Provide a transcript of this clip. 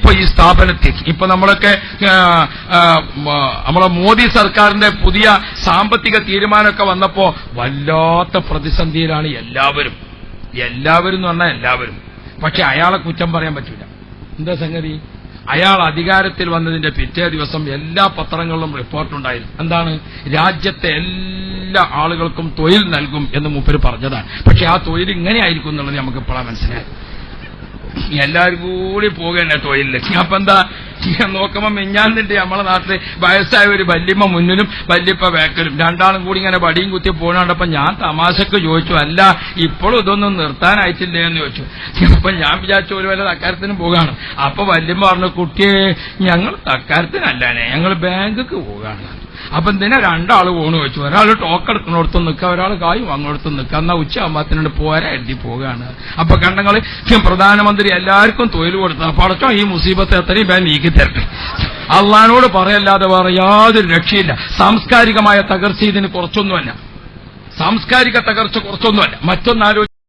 ഇപ്പൊ ഈ സ്ഥാപനത്തിൽ ഇപ്പൊ നമ്മളൊക്കെ നമ്മളെ മോദി സർക്കാരിന്റെ പുതിയ സാമ്പത്തിക തീരുമാനമൊക്കെ വന്നപ്പോ വല്ലാത്ത പ്രതിസന്ധിയിലാണ് എല്ലാവരും. എല്ലാവരും എന്ന് പറഞ്ഞാൽ എല്ലാവരും. പക്ഷെ അയാളെ കുറ്റം പറയാൻ പറ്റില്ല എന്താ സംഗതി? അയാൾ അധികാരത്തിൽ വന്നതിന്റെ പിറ്റേ ദിവസം എല്ലാ പത്രങ്ങളിലും റിപ്പോർട്ടുണ്ടായിരുന്നു എന്താണ്? രാജ്യത്തെ എല്ലാ ആളുകൾക്കും തൊഴിൽ നൽകും എന്ന് മൂപ്പര് പറഞ്ഞതാണ്. പക്ഷെ ആ തൊഴിൽ ഇങ്ങനെയായിരിക്കും എന്നുള്ളത് നമുക്ക് ഇപ്പോഴാണ് മനസ്സിലായത്. എല്ലാവരും കൂടി പോകണേ തൊഴിലിലേക്ക് അപ്പൊ എന്താ? നോക്കുമ്പോ മിഞ്ഞാന്നിന്റെ നമ്മളെ നാട്ടിൽ വയസ്സായ ഒരു വല്യമ്മ മുന്നിലും വല്യപ്പ വേക്കലും രണ്ടാളും കൂടി ഇങ്ങനെ വടിയും കുത്തി പോണാണ്ടപ്പോ ഞാൻ തമാശക്ക് ചോദിച്ചു അല്ല ഇപ്പോഴും ഇതൊന്നും നിർത്താൻ നിർത്താനായിട്ടില്ലേ എന്ന് ചോദിച്ചു. അപ്പൊ ഞാൻ വിചാരിച്ചു ഒരു വല്ല തക്കാരത്തിനും പോകാണ്. അപ്പൊ വല്യമ്മ പറഞ്ഞു കുട്ടിയെ ഞങ്ങൾ തക്കാരത്തിനല്ലേ ഞങ്ങൾ ബാങ്കിക്ക് പോകാണ്. അപ്പൊ എന്തിനാ രണ്ടാൾ പോണു വെച്ചു ഒരാൾ ടോക്ക് എടുക്കുന്നിടത്ത് നിൽക്കുക ഒരാൾ കായ് വാങ്ങിടത്ത് നിൽക്കുക എന്നാ ഉച്ച ആകുമ്പത്തിനോട് പോരാ എഴുതി പോവുകയാണ് അപ്പൊ കണ്ടങ്ങൾ പ്രധാനമന്ത്രി എല്ലാവർക്കും തൊഴിൽ കൊടുത്തു അപ്പൊ അടച്ചോ ഈ മുസീബത്ത് എത്രയും ബാങ്ക് നീക്കി തരട്ടെ. അള്ളഹാനോട് പറയല്ലാതെ വേറെ യാതൊരു രക്ഷയില്ല. സാംസ്കാരികമായ തകർച്ച ഇതിന് കുറച്ചൊന്നുമല്ല. സാംസ്കാരിക തകർച്ച കുറച്ചൊന്നുമല്ല. മറ്റൊന്നാലോചിച്ച്